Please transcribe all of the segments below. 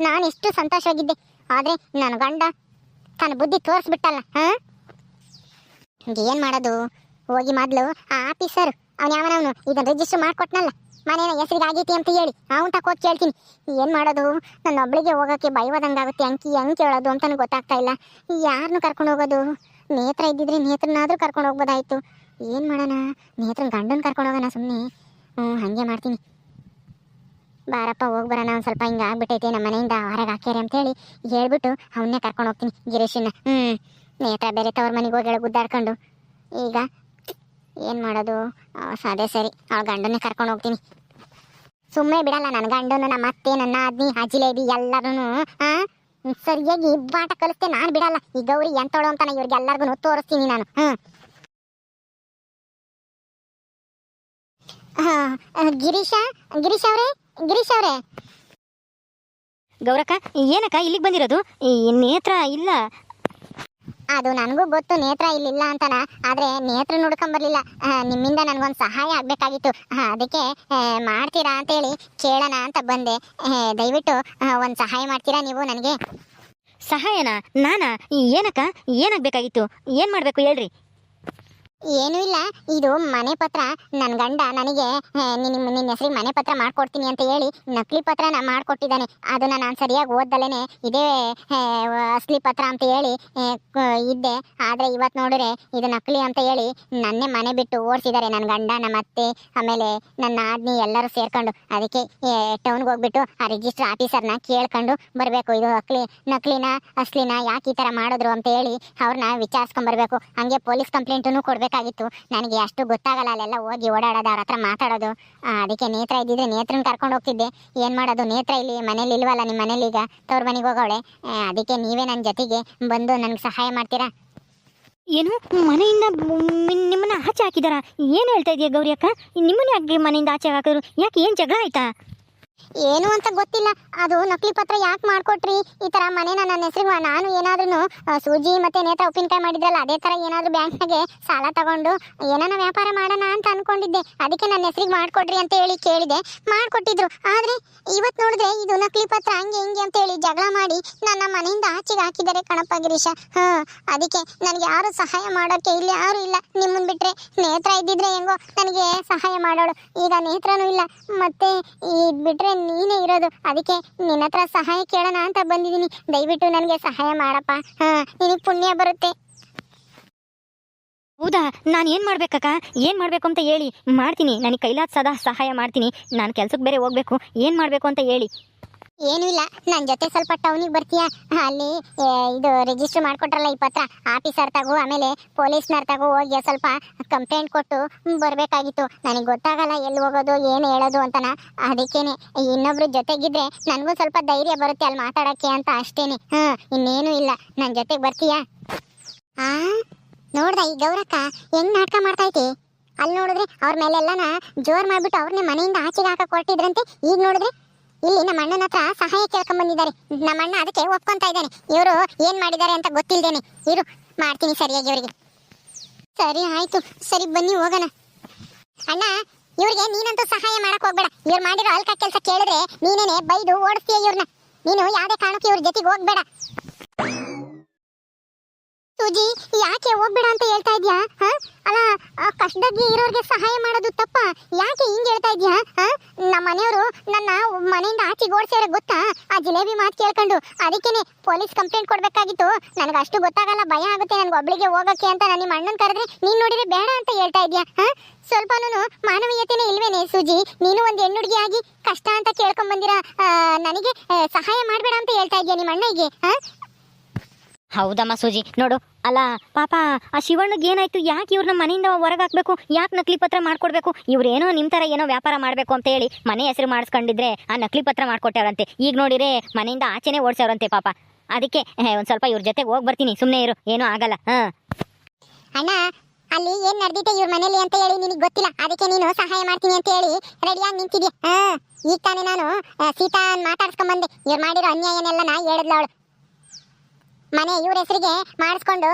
ನಾನು ಎಷ್ಟು ಸಂತೋಷವಾಗಿದ್ದೆ. ಆದ್ರೆ ನನ್ನ ಗಂಡ ತನ್ನ ಬುದ್ಧಿ ತೋರಿಸ್ಬಿಟ್ಟಲ್ಲ, ಹಾ? ಏನ್ ಮಾಡೋದು? ಹೋಗಿ ಮೊದ್ಲು ಆ ಆಫೀಸರ್, ಅವನು ಯಾವನವನು? ಇದನ್ನ ರಿಜಿಸ್ಟರ್ ಮಾಡ್ಕೊಟ್ನಲ್ಲ. ಮನೇನ ಹೆಸರಿಗೆ ಆಗೈತಿ ಅಂತ ಹೇಳಿ, ಅವನ್ ಹೋಗಿ ಕೇಳ್ತೀನಿ. ಏನು ಮಾಡೋದು? ನನ್ನ ಒಬ್ಳಿಗೆ ಹೋಗಕ್ಕೆ ಭಯವಾದಂಗಾಗುತ್ತೆ, ಅಂಕಿ ಹೆಂಗೆ ಕೇಳೋದು ಅಂತ ನನಗೆ ಗೊತ್ತಾಗ್ತಾ ಇಲ್ಲ. ಯಾರನ್ನು ಕರ್ಕೊಂಡು ಹೋಗೋದು? ನೇತ್ರ ಇದ್ದಿದ್ರೆ ನೇತ್ರನಾದರೂ ಕರ್ಕೊಂಡು ಹೋಗ್ಬೋದಾಯ್ತು. ಏನು ಮಾಡೋಣ? ನೇತ್ರನ ಗಂಡನ ಕರ್ಕೊಂಡು ಹೋಗೋಣ ಸುಮ್ಮನೆ ಹ್ಞೂ ಹಾಗೆ ಮಾಡ್ತೀನಿ. ಬಾರಪ್ಪ, ಹೋಗಿ ಬರೋಣ, ಒಂದು ಸ್ವಲ್ಪ ಹಿಂಗೆ ಆಗ್ಬಿಟ್ಟೈತೆ ನಮ್ಮ ಮನೆಯಿಂದ ಹೊರಗೆ ಹಾಕ್ಯಾರೆ ಅಂತೇಳಿ ಹೇಳ್ಬಿಟ್ಟು ಅವನ್ನೇ ಕರ್ಕೊಂಡು ಹೋಗ್ತೀನಿ ಗಿರೀಶನ್ನ. ಹ್ಞೂ ನೇತ್ರ ಬೇರೆ ತವ್ರ ಮನೆಗೆ ಹೋಗಿ ಗುದ್ದಾಡ್ಕೊಂಡು ಈಗ ಏನು ಮಾಡೋದು? ಅದೇ ಸರಿ, ಅವಳ ಗಂಡನ್ನೇ ಕರ್ಕೊಂಡು ಹೋಗ್ತೀನಿ. ಸುಮ್ಮನೆ ಬಿಡಲ್ಲ ನನ್ನ ಗಂಡನು, ನಮ್ಮ ಅತ್ತೆ, ನನ್ನ ಅದ್ನಿ ಅಜಿಲೇಬಿ ಜಿಲೇಬಿ ಎಲ್ಲರೂ ಹಾಂ ಸರಿಯಾಗಿ ಇಬ್ಬಾಟ ಕಲಿಸ್ತೆ ನಾನು ಬಿಡಲ್ಲ. ಈ ಗೌರಿ ಎಂತೋಳು ಅಂತ ಇವ್ರಿಗೆ ಎಲ್ಲರಿಗೂ ತೋರಿಸ್ತೀನಿ ನಾನು. ಹ್ಞೂ ಗಿರೀಶ ಗಿರೀಶ್ ಅವರೇ ಗಿರೀಶ್ ಅವರೇ. ಗೌರಕ್ಕ ಏನಕ್ಕ ಇಲ್ಲಿಗೆ ಬಂದಿರೋದು? ಈ ನೇತ್ರ ಇಲ್ಲ. ಅದು ನನಗೂ ಗೊತ್ತು ನೇತ್ರ ಇಲ್ಲಿಲ್ಲ ಅಂತನ. ಆದ್ರೆ ನೇತ್ರ ನೋಡ್ಕೊಂಬರ್ಲಿಲ್ಲ. ನಿಮ್ಮಿಂದ ನನಗೊಂದು ಸಹಾಯ ಆಗಬೇಕಾಗಿತ್ತು. ಅದಕ್ಕೆ ಮಾಡ್ತೀರಾ ಅಂತೇಳಿ ಕೇಳೋಣ ಅಂತ ಬಂದೆ. ದಯವಿಟ್ಟು ಒಂದು ಸಹಾಯ ಮಾಡ್ತೀರಾ ನೀವು ನನಗೆ? ಸಹಾಯನಾ? ನಾನಾ? ಏನಕ್ಕ? ಏನಾಗಬೇಕಾಗಿತ್ತು? ಏನು ಮಾಡಬೇಕು ಹೇಳ್ರಿ. ಏನೂ ಇಲ್ಲ. ಇದು ಮನೆ ಪತ್ರ. ನನ್ನ ಗಂಡ ನನಗೆ ನಿಮ್ಮ ನಿನ್ನ ಹೆಸರಿಗೆ ಮನೆ ಪತ್ರ ಮಾಡ್ಕೊಡ್ತೀನಿ ಅಂತ ಹೇಳಿ ನಕಲಿ ಪತ್ರನ ಮಾಡ್ಕೊಟ್ಟಿದ್ದಾನೆ. ಅದನ್ನ ನಾನು ಸರಿಯಾಗಿ ಓದ್ದಲೇ ಇದೇ ಅಸಲಿ ಪತ್ರ ಅಂತ ಹೇಳಿ ಇದ್ದೆ. ಆದರೆ ಇವತ್ತು ನೋಡಿದ್ರೆ ಇದು ನಕಲಿ ಅಂತ ಹೇಳಿ ನನ್ನೇ ಮನೆ ಬಿಟ್ಟು ಓಡಿಸಿದ್ದಾರೆ ನನ್ನ ಗಂಡ ನಮ್ಮ ಅತ್ತೆ, ಆಮೇಲೆ ನನ್ನ ಆದ್ನಿ ಎಲ್ಲರೂ ಸೇರ್ಕೊಂಡು. ಅದಕ್ಕೆ ಟೌನ್ಗೆ ಹೋಗ್ಬಿಟ್ಟು ಆ ರಿಜಿಸ್ಟರ್ ಆಫೀಸರ್ನ ಕೇಳ್ಕೊಂಡು ಬರಬೇಕು. ಇದು ಅಕ್ಲಿ ನಕಲಿನ, ಅಸ್ಲಿನ ಯಾಕೆ ಈ ಥರ ಮಾಡಿದ್ರು ಅಂತ ಹೇಳಿ ಅವ್ರನ್ನ ವಿಚಾರಿಸ್ಕೊಂಬರ್ಬೇಕು ಹಾಗೆ ಪೊಲೀಸ್ ಕಂಪ್ಲೇಂಟನ್ನು ಕೊಡಬೇಕಾಗಿತ್ತು ನನಗೆ ಅಷ್ಟು ಗೊತ್ತಾಗಲ್ಲ, ಅಲ್ಲೆಲ್ಲ ಹೋಗಿ ಓಡಾಡೋದು, ಅವ್ರ ಹತ್ರ ಮಾತಾಡೋದು. ಅದಕ್ಕೆ ನೇತ್ರ ಇದ್ದಿದ್ರೆ ನೇತ್ರನ ಕರ್ಕೊಂಡು ಹೋಗ್ತಿದ್ದೆ. ಏನು ಮಾಡೋದು? ನೇತ್ರ ಇಲ್ಲಿ ಮನೇಲಿ ಇಲ್ವಲ್ಲ ನಿಮ್ಮ ಮನೇಲಿ ಈಗ? ತವ್ರ ಮನೆಗೆ ಹೋಗೋಳೆ ಅದಕ್ಕೆ ನೀವೇ ನನ್ನ ಜೊತೆಗೆ ಬಂದು ನನಗೆ ಸಹಾಯ ಮಾಡ್ತೀರಾ? ಏನು? ಮನೆಯಿಂದ ನಿಮ್ಮನ್ನ ಆಚೆ ಹಾಕಿದಾರ? ಏನ್ ಹೇಳ್ತಾ ಇದೆಯಾ ಗೌರಿ ಅಕ್ಕ ನಿಮ್ಮನ್ನ ಯಾಕೆ ಮನೆಯಿಂದ ಆಚೆ ಹಾಕಿದ್ರು ಯಾಕೆ ಏನ್ ಜಗಳ ಆಯ್ತಾ? ಏನು ಅಂತ ಗೊತ್ತಿಲ್ಲ. ಅದು ನಕಲಿ ಪತ್ರ ಯಾಕೆ ಮಾಡ್ಕೊಟ್ರಿ? ಈ ತರ ಮನೇನ ನನ್ನ ಹೆಸರಿಗೆ ನಾನು ಏನಾದ್ರೂ ಸೂಜಿ ಮತ್ತೆ ನೇತ್ರ ಉಪ್ಪಿನಕಾಯಿ ಮಾಡಿದ್ರಲ್ಲ, ಅದೇ ತರ ಏನಾದ್ರೂ ಬ್ಯಾಂಕ್ನಾಗೆ ಸಾಲ ತಗೊಂಡು ಏನಾನ ವ್ಯಾಪಾರ ಮಾಡೋಣ ಅಂತ ಅನ್ಕೊಂಡಿದ್ದೆ. ಅದಕ್ಕೆ ನನ್ನ ಹೆಸರಿಗೆ ಮಾಡ್ಕೊಡ್ರಿ ಅಂತ ಹೇಳಿ ಕೇಳಿದೆ. ಮಾಡ್ಕೊಟ್ಟಿದ್ರು. ಆದ್ರೆ ಇವತ್ತು ನೋಡಿದ್ರೆ ಇದು ನಕಲಿ ಪತ್ರ ಹಂಗೆ ಹಿಂಗೆ ಅಂತ ಹೇಳಿ ಜಗಳ ಮಾಡಿ ನನ್ನ ಮನೆಯಿಂದ ಆಚೆಗೆ ಹಾಕಿದ್ದಾರೆ ಕಣಪ್ಪ ಗಿರೀಶ. ಹಾ, ಅದಕ್ಕೆ ನನಗೆ ಯಾರು ಸಹಾಯ ಮಾಡೋಕೆ ಇಲ್ಲಿ ಯಾರು ಇಲ್ಲ. ನಿಮ್ಮನ್ ಬಿಟ್ರೆ ನೇತ್ರ ಇದ್ದಿದ್ರೆ ಹೆಂಗೋ ನನಗೆ ಸಹಾಯ ಮಾಡೋಳು. ಈಗ ನೇತ್ರನೂ ಇಲ್ಲ. ಮತ್ತೆ ಈ ಬಿಟ್ರೆ ನೀನೇ ಇರೋದು. ಅದಕ್ಕೆ ನಿನ್ನ ಹತ್ರ ಸಹಾಯ ಕೇಳೋಣ ಅಂತ ಬಂದಿದ್ದೀನಿ. ದಯವಿಟ್ಟು ನನಗೆ ಸಹಾಯ ಮಾಡಪ್ಪ. ಹಾ, ನಿನಗೆ ಪುಣ್ಯ ಬರುತ್ತೆ. ಹೌದಾ? ನಾನು ಏನು ಮಾಡ್ಬೇಕಕ್ಕ ಏನು ಮಾಡಬೇಕು ಅಂತ ಹೇಳಿ. ಮಾಡ್ತೀನಿ. ನನಗೆ ಕೈಲಾದ ಸದಾ ಸಹಾಯ ಮಾಡ್ತೀನಿ. ನಾನು ಕೆಲಸಕ್ಕೆ ಬೇರೆ ಹೋಗ್ಬೇಕು. ಏನು ಮಾಡಬೇಕು ಅಂತ ಹೇಳಿ. ಏನೂ ಇಲ್ಲ. ನನ್ನ ಜೊತೆ ಸ್ವಲ್ಪ ಟೌನಿಗೆ ಬರ್ತೀಯಾ? ಅಲ್ಲಿ ಇದು ರಿಜಿಸ್ಟರ್ ಮಾಡ್ಕೊಟ್ರಲ್ಲ ಈ ಪತ್ರ. ಆಫೀಸರ್ ತಗೋ, ಆಮೇಲೆ ಪೊಲೀಸ್ನರ್ ತಗೋ ಹೋಗಿ ಸ್ವಲ್ಪ ಕಂಪ್ಲೇಂಟ್ ಕೊಟ್ಟು ಬರಬೇಕಾಗಿತ್ತು. ನನಗೆ ಗೊತ್ತಾಗಲ್ಲ ಎಲ್ಲಿ ಹೋಗೋದು, ಏನು ಹೇಳೋದು ಅಂತನ. ಅದಕ್ಕೇನೆ, ಇನ್ನೊಬ್ರು ಜೊತೆಗಿದ್ರೆ ನನಗೂ ಸ್ವಲ್ಪ ಧೈರ್ಯ ಬರುತ್ತೆ ಅಲ್ಲಿ ಮಾತಾಡೋಕ್ಕೆ ಅಂತ ಅಷ್ಟೇನೆ. ಹಾಂ, ಇನ್ನೇನು ಇಲ್ಲ. ನನ್ನ ಜೊತೆಗೆ ಬರ್ತೀಯಾ? ಆ, ನೋಡ್ದ ಈ ಗೌರಕ್ಕ, ಹೆಂಗ್ ನಾಟಕ ಮಾಡ್ತೈತಿ ಅಲ್ಲಿ ನೋಡಿದ್ರೆ ಅವ್ರ ಮೇಲೆಲ್ಲನ ಜೋರ್ ಮಾಡಿಬಿಟ್ಟು ಅವ್ರನ್ನೇ ಮನೆಯಿಂದ ಆಚೆಗೆ ಹಾಕಕ್ಕೆ ಕೊಟ್ಟಿದ್ರಂತೆ ಈಗ ನೋಡಿದ್ರೆ ಇಲ್ಲಿ ನಮ್ಮ ಅಣ್ಣನ ಹತ್ರ ಸಹಾಯ ಕೇಳ್ಕೊಂಡ್ ಬಂದಿದ್ದಾರೆ. ನಮ್ಮ ಅಣ್ಣ ಅದಕ್ಕೆ ಒಪ್ಕೊಂತ ಇದ್ದಾನೆ. ಇವರು ಏನ್ ಮಾಡಿದ್ದಾರೆ ಅಂತ ಗೊತ್ತಿಲ್ದೇನೆ. ಇರು, ಮಾಡ್ತೀನಿ ಸರಿಯಾಗಿ ಇವರಿಗೆ. ಸರಿ, ಆಯ್ತು. ಸರಿ, ಬನ್ನಿ, ಹೋಗೋಣ. ಅಣ್ಣ, ಇವ್ರಿಗೆ ನೀನಂತೂ ಸಹಾಯ ಮಾಡಕ್ ಹೋಗ್ಬೇಡ. ಇವ್ರು ಮಾಡಿರೋ ಅಲ್ಕ ಕೆಲಸ ಕೇಳಿದ್ರೆ ನೀನೇನೆ ಬೈದು ಓಡಿಸ್ತೀಯ ಇವ್ರನ್ನ ನೀನು ಯಾವ್ದೇ ಕಾರಣಕ್ಕೆ ಇವ್ರ ಜೊತೆಗೆ ಹೋಗ್ಬೇಡ. ಸೂಜಿ ಯಾಕೆ ಹೋಗ್ಬೇಡ ಅಂತ ಹೇಳ್ತಾ ಇದ್ಯಾ? ಹ? ಅಲ್ಲ ಕಷ್ಟದಾಗಿ ಇರೋರ್ಗೆ ಸಹಾಯ ಮಾಡೋದು ತಪ್ಪ. ಯಾಕೆ ಹಿಂಗ್ ಹೇಳ್ತಾ ಇದ್ಯಾ? ಹ? ನಮ್ಮ ಮನೆಯವರು ನನ್ನ ಮನೆಯಿಂದ ಆಚೆ ಓಡಿಸ್ಯಾರ ಗೊತ್ತಾ? ಆ ಜಿಲೇಬಿ ಮಾತು ಕೇಳ್ಕೊಂಡು. ಅದಕ್ಕೇನೆ ಪೊಲೀಸ್ ಕಂಪ್ಲೇಂಟ್ ಕೊಡ್ಬೇಕಾಗಿತ್ತು. ನನಗೆ ಅಷ್ಟು ಗೊತ್ತಾಗಲ್ಲ, ಭಯ ಆಗುತ್ತೆ ನನ್ಗೆ ಒಬ್ಳಿಗೆ ಹೋಗಕ್ಕೆ ಅಂತ ನಾನು ನಿಮ್ಮ ಅಣ್ಣನ ಕರೆದ್ರೆ ನೀನ್ ನೋಡಿದ್ರೆ ಬೇಡ ಅಂತ ಹೇಳ್ತಾ ಇದ್ಯಾ? ಹ? ಸ್ವಲ್ಪನೂ ಮಾನವೀಯತೆನೇ ಇಲ್ವೇನೆ ಸೂಜಿ? ನೀನು ಒಂದು ಹೆಣ್ಣುಡುಗಿ ಆಗಿ ಕಷ್ಟ ಅಂತ ಕೇಳ್ಕೊಂಡ್ ಬಂದಿರ ನನಗೆ ಸಹಾಯ ಮಾಡಬೇಡ ಅಂತ ಹೇಳ್ತಾ ಇದ್ಯಾ ನಿಮ್ಮ ಅಣ್ಣಗೆ ಹೌದಮ್ಮ ಸೂಜಿ. ನೋಡು ಅಲ್ಲ, ಪಾಪ, ಆ ಶಿವಣ್ಣಗೆ ಏನಾಯ್ತು? ಯಾಕೆ ಇವ್ರನ್ನ ಮನೆಯಿಂದ ಹೊರಗೆ ಹಾಕ್ಬೇಕು? ಯಾಕೆ ನಕಲಿ ಪತ್ರ ಮಾಡ್ಕೊಡ್ಬೇಕು? ಇವ್ರೇನೋ ನಿಮ್ಮ ಥರ ಏನೋ ವ್ಯಾಪಾರ ಮಾಡಬೇಕು ಅಂತ ಹೇಳಿ ಮನೆ ಹೆಸರು ಮಾಡಿಸ್ಕೊಂಡಿದ್ರೆ ಆ ನಕಲಿ ಪತ್ರ ಮಾಡ್ಕೊಟ್ಟವ್ರಂತೆ ಈಗ ನೋಡಿರೆ ಮನೆಯಿಂದ ಆಚೆನೆ ಓಡಿಸೋರಂತೆ ಪಾಪ. ಅದಕ್ಕೆ ಒಂದು ಸ್ವಲ್ಪ ಇವ್ರ ಜೊತೆ ಹೋಗಿ ಬರ್ತೀನಿ. ಸುಮ್ಮನೆ ಇರು. ಏನೂ ಆಗಲ್ಲ. ಹಾಂ. ಅಣ್ಣ, ಅಲ್ಲಿ ಏನ್ ನಡೆದಿದೆ ಇವ್ರ ಮನೇಲಿ ಅಂತ ಹೇಳಿ ನಿನಗೆ ಗೊತ್ತಿಲ್ಲ. ಅದಕ್ಕೆ ನೀನು ಸಹಾಯ ಮಾಡ್ತೀನಿ ಅಂತ ಹೇಳಿ ರೆಡಿಯಾಗಿ ನಿಂತಿದ್ಯಾ? ಹಾ. ಈಗ ತಾನೇ ನಾನು ಸೀತಾ ಮಾತಾಡ್ಸ್ಕೊಂಡ್ ಬಂದೆ ಇವ್ರು ಮಾಡಿರೋ ಅನ್ಯಾಯನೆಲ್ಲ ನಾ ಹೇಳಿದ್ಲ ಅವಳು. ಮನೆ ಇವ್ರ ಹೆಸರಿಗೆ ಮಾಡಿಸ್ಕೊಂಡು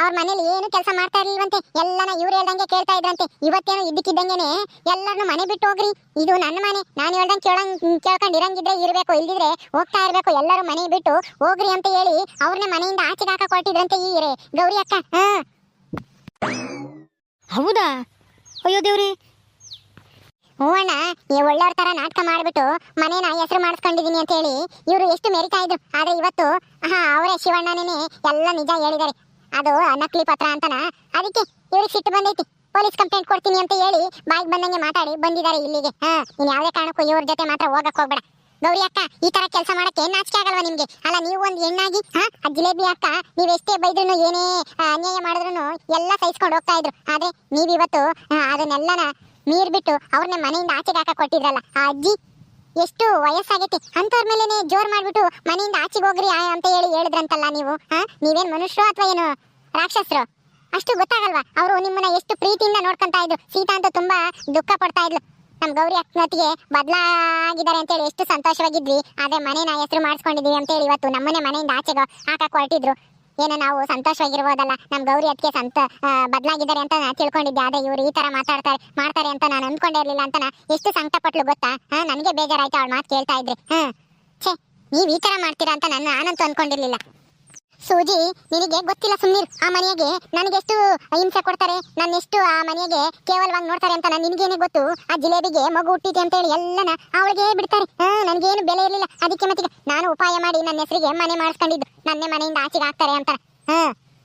ಅವ್ರ ಮನೇಲಿ ಏನು ಕೆಲಸ ಮಾಡ್ತಾ ಇರ್ಲಿಲ್ವಂತೆ? ಎಲ್ಲನ ಇವ್ರು ಹೇಳ್ದಂಗೆ ಕೇಳ್ತಾ ಇದ್ರಂತೆ. ಇವತ್ತೇನು ಇದ್ದಕ್ಕಿದ್ದಂಗೆನೆ ಎಲ್ಲರನ್ನು ಮನೆ ಬಿಟ್ಟು ಹೋಗ್ರಿ. ಇದು ನನ್ನ ಮನೆ. ನಾನು ಹೇಳ್ದಂಗೆ ಕೇಳಂಗ್ ಕೇಳ್ಕೊಂಡು ಇರಂಗಿದ್ರೆ ಇರಬೇಕು. ಇಲ್ದಿದ್ರೆ ಹೋಗ್ತಾ ಇರಬೇಕು. ಎಲ್ಲರೂ ಮನೆ ಬಿಟ್ಟು ಹೋಗ್ರಿ ಅಂತ ಹೇಳಿ ಅವ್ರನ್ನ ಮನೆಯಿಂದ ಆಚೆಗೆ ಹಾಕ ಕೊಟ್ಟಿದ್ರಂತೆ ಈ ಗೌರಿ ಅಕ್ಕ ಹೌದಾ? ಅಯ್ಯೋ ದೇವ್ರಿ ಹ್ಞೂ ಅಣ್ಣ ಈ ಒಳ್ಳೆಯವ್ರ ತರ ನಾಟಕ ಮಾಡ್ಬಿಟ್ಟು ಮನೇನ ಹೆಸರು ಮಾಡಿಸ್ಕೊಂಡಿದೀನಿ ಅಂತ ಹೇಳಿ ಇವರು ಎಷ್ಟು ಮೆರಿತಾ ಇದ್ರು. ಆದ್ರೆ ಇವತ್ತು, ಹಾ, ಅವರೇ ಶಿವಣ್ಣನೇ ಎಲ್ಲ ನಿಜ ಹೇಳಿದ್ದಾರೆ ಅದು ನಕಲಿ ಪತ್ರ ಅಂತನ? ಅದಕ್ಕೆ ಇವ್ರಿಗೆ ಸಿಟ್ಟು ಬಂದೈತಿ. ಪೊಲೀಸ್ ಕಂಪ್ಲೇಂಟ್ ಕೊಡ್ತೀನಿ ಅಂತ ಹೇಳಿ ಬಾಯಿಗೆ ಬಂದಂಗೆ ಮಾತಾಡಿ ಬಂದಿದ್ದಾರೆ ಇಲ್ಲಿಗೆ. ಹಾ, ನೀನು ಯಾವುದೇ ಕಾರಣಕ್ಕೂ ಇವ್ರ ಜೊತೆ ಮಾತ್ರ ಹೋಗಕ್ ಹೋಗ್ಬೇಡ. ಗೌರಿ ಅಕ್ಕ, ಈ ತರ ಕೆಲಸ ಮಾಡಕ್ಕೆ ನಾಚಿಕೆ ಆಗಲ್ವಾ ನಿಮ್ಗೆ? ಅಲ್ಲ, ನೀವು ಒಂದು ಹೆಣ್ಣಾಗಿ, ಹಾ, ಆ ಜಿಲೇಬಿ ಅಕ್ಕ, ನೀವ್ ಎಷ್ಟೇ ಬೈದ್ರು ಏನೇ ಅನ್ಯಾಯ ಮಾಡಿದ್ರು ಎಲ್ಲ ಸಹಿಸ್ಕೊಂಡು ಹೋಗ್ತಾ ಇದ್ರು. ಆದ್ರೆ ನೀವಿವತ್ತು ಅದನ್ನೆಲ್ಲನ ನೀರ್ ಬಿಟ್ಟು ಅವ್ರನ್ನ ಮನೆಯಿಂದ ಆಚೆಗೆ ಹಾಕಕ್ ಕೊಟ್ಟಿದ್ರಲ್ಲ. ಆ ಅಜ್ಜಿ, ಎಷ್ಟು ವಯಸ್ಸಾಗೈತಿ? ಅಂತವ್ರ ಮೇಲೆನೆ ಜೋರ್ ಮಾಡ್ಬಿಟ್ಟು ಮನೆಯಿಂದ ಆಚೆಗೆ ಹೋಗ್ರಿ ಅಂತ ಹೇಳಿ ಹೇಳಿದ್ರಂತಲ್ಲ ನೀವು. ಹಾ, ನೀವೇನ್ ಮನುಷ್ಯರು ಅಥವಾ ಏನು ರಾಕ್ಷಸರು? ಅಷ್ಟು ಗೊತ್ತಾಗಲ್ವಾ? ಅವರು ನಿಮ್ಮನ್ನ ಎಷ್ಟು ಪ್ರೀತಿಯಿಂದ ನೋಡ್ಕೊಂತ ಇದ್ರು. ಸೀತಾ ಅಂತ ತುಂಬಾ ದುಃಖ ಪಡ್ತಾ ಇದ್ಲು. ನಮ್ ಗೌರಿ ಅಕ್ಕನತಿಗೆ ಬದಲಾಗಿದ್ದಾರೆ ಅಂತ ಹೇಳಿ ಎಷ್ಟು ಸಂತೋಷವಾಗಿದ್ವಿ. ಆದ್ರೆ ಮನೆನ ಹೆಸರು ಮಾಡಿಸ್ಕೊಂಡಿದೀವಿ ಅಂತ ಹೇಳಿ ಇವತ್ತು ನಮ್ಮನೆ ಮನೆಯಿಂದ ಆಚೆಗೆ ಹಾಕಕ್ ಹೊರಟಿದ್ರು. ಏನೋ ನಾವು ಸಂತೋಷವಾಗಿರ್ಬೋದಲ್ಲ? ನಮ್ ಗೌರಿ ಅದಕ್ಕೆ ಸಂತ ಬದಲಾಗಿದ್ದಾರೆ ಅಂತ ನಾನು ತಿಳ್ಕೊಂಡಿದ್ದೆ. ಆದ್ರೆ ಇವ್ರು ಈ ತರ ಮಾತಾಡ್ತಾರೆ, ಮಾಡ್ತಾರೆ ಅಂತ ನಾನು ಅಂದ್ಕೊಂಡೇ ಇರ್ಲಿಲ್ಲ ಅಂತ ಎಷ್ಟು ಸಂಕಟ ಪಟ್ಲು ಗೊತ್ತಾ ನನಗೆ ಬೇಜಾರಾಯ್ತು, ಅವ್ಳು ಮಾತು ಕೇಳ್ತಾ ಇದ್ರೆ. ಹಾಂ. ಛೇ, ನೀವ್ ಈ ತರ ಮಾಡ್ತೀರಾ ಅಂತ ನಾನು ನಾನಂತೂ ಅನ್ಕೊಂಡಿರ್ಲಿಲ್ಲ. ಸೂಜಿ, ನಿನಗೆ ಗೊತ್ತಿಲ್ಲ ಸುಮ್ಮನಿರು ಆ ಮನೆಗೆ ನನಗೆಷ್ಟು ಹಿಂಸೆ ಕೊಡ್ತಾರೆ, ನನ್ನೆಷ್ಟು ಆ ಮನೆಗೆ ಕೇವಲವಾಗಿ ನೋಡ್ತಾರೆ ಅಂತ ನಾನು ನಿನಗೇನೆ ಗೊತ್ತು? ಆ ಜಿಲೇಬಿಗೆ ಮಗು ಹುಟ್ಟಿದೆ ಅಂತ ಹೇಳಿ ಎಲ್ಲನ ಅವಳಿಗೆ ಬಿಡ್ತಾರೆ ಹಾ, ನನಗೇನು ಬೆಲೆ ಇರಲಿಲ್ಲ. ಅದಕ್ಕೆ ಮತ್ತೆ ನಾನು ಉಪಾಯ ಮಾಡಿ ನನ್ನ ಹೆಸರಿಗೆ ಮನೆ ಮಾಡಿಸ್ಕೊಂಡಿದ್ದು. ನನ್ನೇ ಮನೆಯಿಂದ ಆಚೆಗೆ ಹಾಕ್ತಾರೆ ಅಂತ ಹಾ,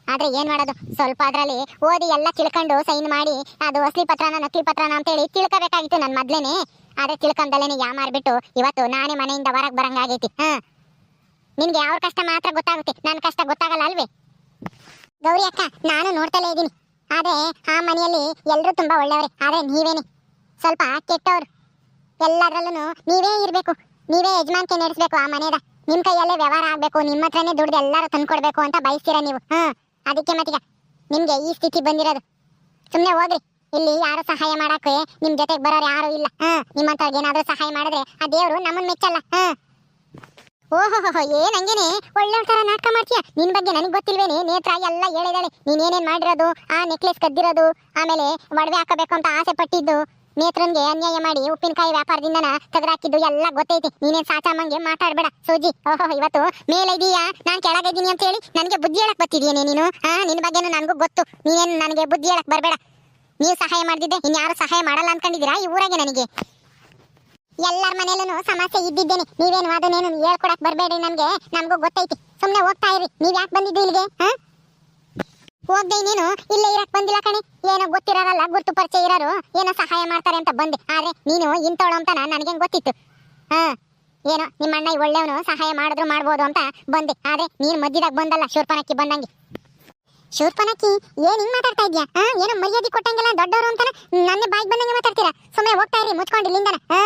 ಆದ್ರೆ ಏನ್ ಮಾಡೋದು? ಸ್ವಲ್ಪ ಅದ್ರಲ್ಲಿ ಓದಿ ಎಲ್ಲ ತಿಳ್ಕೊಂಡು ಸೈನ್ ಮಾಡಿ, ಅದು ಅಸಲಿ ಪತ್ರನ, ನಕಲಿ ಪತ್ರನ ಅಂತ ಹೇಳಿ ತಿಳ್ಕೊಬೇಕಾಗಿತ್ತು ನನ್ ಮೊದ್ಲೇನೆ. ಆದ್ರೆ ತಿಳ್ಕೊಂಡಲ್ಲೇನೆ ಯಾ ಮಾರ್ಬಿಟ್ಟು ಇವತ್ತು ನಾನೇ ಮನೆಯಿಂದ ಹೊರಗ್ ಬರಂಗಾಗೈತಿ. ಹಾ. ನಿನ್ಗೆ ಅವ್ರ ಕಷ್ಟ ಮಾತ್ರ ಗೊತ್ತಾಗುತ್ತೆ. ನನ್ನ ಕಷ್ಟ ಗೊತ್ತಾಗಲ್ಲ ಅಲ್ವೇ? ಗೌರಿ ಅಕ್ಕ, ನಾನು ನೋಡ್ತಲೇ ಇದ್ದೀನಿ. ಆದ್ರೆ ಆ ಮನೆಯಲ್ಲಿ ಎಲ್ಲರೂ ತುಂಬಾ ಒಳ್ಳೆಯವ್ರೆ. ಆದ್ರೆ ನೀವೇನೆ. ಸ್ವಲ್ಪ ಕೆಟ್ಟವ್ರು. ಎಲ್ಲದರಲ್ಲೂ ನೀವೇ ಇರಬೇಕು. ನೀವೇ ಯಜಮಾನ್ಕೆ ನಡೆಸ್ಬೇಕು ಆ ಮನೆಯದ. ನಿಮ್ ಕೈಯಲ್ಲೇ ವ್ಯವಹಾರ ಆಗ್ಬೇಕು. ನಿಮ್ಮ ಹತ್ರನೇ ದುಡ್ಡು ಎಲ್ಲರೂ ತಂದ್ಕೊಡ್ಬೇಕು ಅಂತ ಬಯಸ್ತೀರಾ ನೀವು? ಹ್ಮ್. ಅದಕ್ಕೆ ಮತ್ತೀಗ ನಿಮ್ಗೆ ಈ ಸ್ಥಿತಿ ಬಂದಿರೋದು. ಸುಮ್ನೆ ಹೋಗ್ರಿ. ಇಲ್ಲಿ ಯಾರು ಸಹಾಯ ಮಾಡಕ್ಕೆ ನಿಮ್ ಜೊತೆಗೆ ಬರೋರು ಯಾರು ಇಲ್ಲ. ಹ್ಮ್. ನಿಮ್ಮಂತವ್ರಿಗೆ ಏನಾದ್ರೂ ಸಹಾಯ ಮಾಡಿದ್ರೆ ಆ ದೇವರು ನಮ್ಮನ್ ಮೆಚ್ಚಲ್ಲ. ಹಾ ಓಹೋ ಏನ್ ಹಂಗೇನೆ? ಒಳ್ಳೆ ತರ ನಾಟಕ ಮಾಡ್ತೀಯ? ನಿನ್ ಬಗ್ಗೆ ನನಗೆ ಗೊತ್ತಿಲ್ವೇನೆ? ನೇತ್ರ ಎಲ್ಲ ಹೇಳಿದಾಳೆ. ನೀನ್ ಏನೇನ್ ಮಾಡಿರೋದು? ಆ ನೆಕ್ಲೆಸ್ ಕದ್ದಿರೋದು? ಆಮೇಲೆ ಒಡವೆ ಹಾಕಬೇಕು ಅಂತ ಆಸೆ ಪಟ್ಟಿದ್ದು? ನೇತ್ರನ್ಗೆ ಅನ್ಯಾಯ ಮಾಡಿ ಉಪ್ಪಿನಕಾಯಿ ವ್ಯಾಪಾರದಿಂದನ ತೆಗೆದಾಕಿದ್ದು ಎಲ್ಲ ಗೊತ್ತೈತಿ. ನೀನೇನ್ ಸಾಚಾಮಂಗೆ ಮಾತಾಡ್ಬೇಡ. ಸೂಜಿ ಓಹೋ ಇವತ್ತು ಮೇಲೆ ಇದೀಯಾ? ನಾನ್ ಕೆಳಗಿದ್ದೀನಿ ಅಂತ ಹೇಳಿ ನನಗೆ ಬುದ್ಧಿ ಹೇಳಕ್ ಬತ್ತಿದೀಯೇನೆ ನೀನು? ಹಾ ನಿನ್ ಬಗ್ಗೆನೂ ನನಗೂ ಗೊತ್ತು. ನೀನೇನ್ ನನಗೆ ಬುದ್ಧಿ ಹೇಳಕ್ ಬರ್ಬೇಡ. ನೀವು ಸಹಾಯ ಮಾಡ್ದಿದ್ದೆ. ಇನ್ಯಾರು ಸಹಾಯ ಮಾಡಲ್ಲ ಅನ್ಕೊಂಡಿದ್ದೀರಾ ಈ ಊರಾಗೆ ನನಗೆ? ಎಲ್ಲರ ಮನೇಲೂ ಸಮಸ್ಯೆ ಇದ್ದಿದ್ದೇನೆ. ನೀವೇನು ಅದನ್ನೇನು ಹೇಳ್ಕೊಡಕ್ ಬರಬೇಡಿ ನಮ್ಗೆ? ನಮಗೂ ಗೊತ್ತೈತಿ. ಸುಮ್ನೆ ಹೋಗ್ತಾ ಇರಿ ನೀವ್ ಯಾಕೆ ಬಂದಿದ್ದು ಇಲ್ಲಿಗೆ, ಹಾ? ಹೋಗ್ದೆ ನೀನು ಇಲ್ಲೇ ಇರಕ್ ಬಂದಿಲ್ಲ ಕಣೆ. ಏನೋ ಗೊತ್ತಿರಲ್ಲ, ಗುರ್ತು ಪರಿಚಯ ಇರೋರು. ಏನೋ ಸಹಾಯ ಮಾಡ್ತಾರೆ ಅಂತ ಬಂದೆ. ಆದ್ರೆ ನೀನು ಇಂತವಳು ಅಂತ ನನಗೆ ಗೊತ್ತಿತ್ತು? ಹಾ? ಏನೋ ನಿಮ್ಮ ಅಣ್ಣ ಒಳ್ಳೆಯವನು, ಸಹಾಯ ಮಾಡಿದ್ರು ಮಾಡ್ಬೋದು ಅಂತ ಬಂದೆ. ಆದ್ರೆ ನೀನ್ ಮಧ್ಯದಾಗ ಬಂದಲ್ಲ, ಶೂರ್ಪನಕ್ಕಿ ಬಂದಂಗೆ. ಶೂರ್ಪನಕ್ಕಿ ಏನ್ ಹಿಂಗ್ ಮಾತಾಡ್ತಾ ಇದ್ಯಾ? ಹಾ ಏನೋ ಮರ್ಯಾದೆ ಕೊಟ್ಟಂಗಿಲ್ಲ ದೊಡ್ಡವರು ಅಂತಾನೆ? ನನ್ನ ಬಾಯಿಗೆ ಬಂದಂಗೆ ಮಾತಾಡ್ತೀರಾ? ಸುಮ್ಮನೆ ಹೋಗ್ತಾ ಇರಿ ಇಲ್ಲಿಂದನ. ಹಾ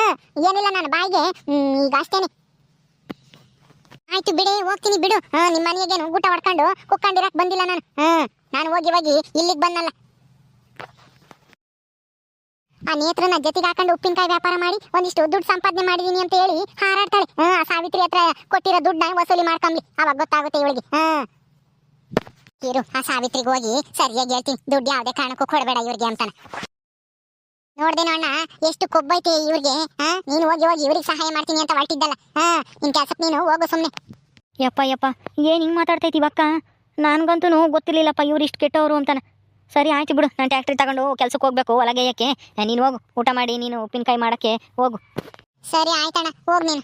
ಏನಿಲ್ಲ ನನ್ನ ಬಾಯಿಗೆ. ಈಗ ಅಷ್ಟೇನೆ. ಆಯ್ತು ಬಿಡಿ, ಹೋಗ್ತೀನಿ ಬಿಡು. ಹಾ ನಿಮ್ಮ ಮನೆಗೇನು ಊಟ ಹೊಡ್ಕೊಂಡು ಕುಕ್ಕೊಂಡಿರಕ್ ಬಂದಿಲ್ಲ ನಾನು. ಹಾ ನಾನು ಹೋಗಿ ಹೋಗಿ ಇಲ್ಲಿಗೆ ಬಂದಲ್ಲ. ಆ ನೇತ್ರನ ಜೊತೆಗೆ ಹಾಕೊಂಡು ಉಪ್ಪಿನಕಾಯಿ ವ್ಯಾಪಾರ ಮಾಡಿ, ಒಂದಿಷ್ಟು ದುಡ್ಡು ಸಂಪಾದನೆ ಮಾಡಿದೀನಿ ಅಂತ ಹೇಳಿ ಹಾರಾಡ್ತಾಳೆ. ಹಾ ಸಾವಿತ್ರಿ ಹತ್ರ ಕೊಟ್ಟಿರೋ ದುಡ್ಡನ್ನ ವಸೂಲಿ ಮಾಡ್ಕೊಂಬ್ಲಿ. ಅವಾಗ ಗೊತ್ತಾಗುತ್ತೆ ಇವಳಿಗೆ. ಹಾ ಇರು ಆ ಸಾವಿತ್ರಿಗೆ ಹೋಗಿ ಸರಿಯಾಗಿ ಹೇಳ್ತೀನಿ. ದುಡ್ಡು ಯಾವುದೇ ಕಾರಣಕ್ಕೂ ಕೊಡಬೇಡ ಇವ್ರಿಗೆ ಅಂತಾನ. ನೋಡ್ದೆ ಅಣ್ಣ ಎಷ್ಟು ಕೊಬ್ಬೈತೆ ಇವ್ರಿಗೆ ಹಾ ನೀನು ಹೋಗಿ ಹೋಗಿ ಇವ್ರಿಗೆ ಸಹಾಯ ಮಾಡ್ತೀನಿ ಅಂತ ಹೊರಟಿದ್ದಲ್ಲ. ಹಾ ನಿನ್ ಕೆಲ್ಸಕ್ಕೆ ನೀನು ಹೋಗು ಸುಮ್ನೆ. ಯಪ್ಪ ಯಪ್ಪ ಏನು ಹಿಂಗೆ ಮಾತಾಡ್ತೈತಿ ಇವಕ್ಕ ನನಗಂತೂ ಗೊತ್ತಿರ್ಲಿಲ್ಲಪ್ಪ ಇವ್ರು ಇಷ್ಟು ಕೆಟ್ಟವರು ಅಂತಾನೆ. ಸರಿ ಆಯ್ತು ಬಿಡು. ನಾನು ಟ್ಯಾಕ್ಟ್ರಿ ತಗೊಂಡು ಕೆಲ್ಸಕ್ಕೆ ಹೋಗ್ಬೇಕು ಯಾಕೆ ನೀನು ಹೋಗು ಊಟ ಮಾಡಿ ನೀನು ಉಪ್ಪಿನಕಾಯಿ ಮಾಡೋಕ್ಕೆ ಹೋಗು. ಸರಿ ಆಯ್ತಣ್ಣ. ಹೋಗ್ ನೀನು.